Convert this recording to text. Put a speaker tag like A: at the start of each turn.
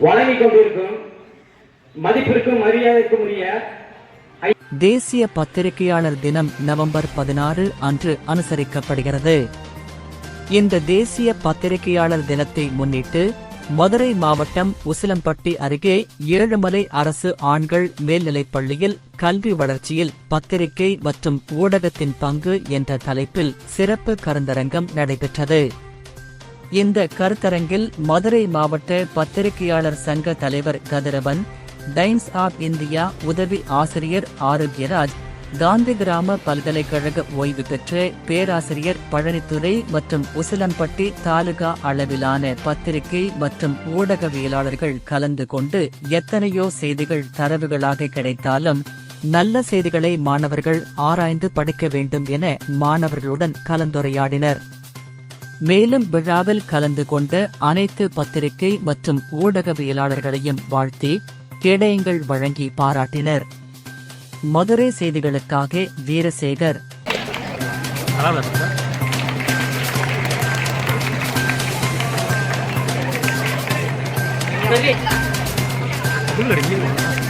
A: வழங்கிக் கொண்டிருக்கும் மதிப்பிற்கும் மரியாதைக்கும் உரிய
B: தேசிய பத்திரிகையாளர் தினம் நவம்பர் பதினாறு அன்று அனுசரிக்கப்படுகிறது. இந்த தேசிய பத்திரிகையாளர் தினத்தை முன்னிட்டு மதுரை மாவட்டம் உசிலம்பட்டி அருகே ஏழுமலை அரசு ஆண்கள் மேல்நிலைப் பள்ளியில் கல்வி வளர்ச்சியில் பத்திரிகை மற்றும் ஊடகத்தின் பங்கு என்ற தலைப்பில் சிறப்பு கருந்தரங்கம் நடைபெற்றது. இந்த கருத்தரங்கில் மதுரை மாவட்ட பத்திரிகையாளர் சங்க தலைவர் கதிரவன் டைம்ஸ் ஆப் இந்தியா உதவி ஆசிரியர் ஆரோக்கியராஜ் காந்தி கிராம பல்கலைக்கழக ஓய்வு பெற்ற பேராசிரியர் பழனித்துறை மற்றும் உசிலம்பட்டி தாலுகா அளவிலான பத்திரிகை மற்றும் ஊடகவியலாளர்கள் கலந்து கொண்டு எத்தனையோ செய்திகள் தரவுகளாக கிடைத்தாலும் நல்ல செய்திகளை மாணவர்கள் ஆராய்ந்து படிக்க வேண்டும் என மாணவர்களுடன் கலந்துரையாடினர். மேலும் விழாவில் கலந்து கொண்ட அனைத்து பத்திரிகை மற்றும் ஊடகவியலாளர்களையும் வாழ்த்தி கேடயங்கள் வழங்கி பாராட்டினர். மதுரை செய்திகளுக்காக வீரசேகர்.
C: புல்லடிங்க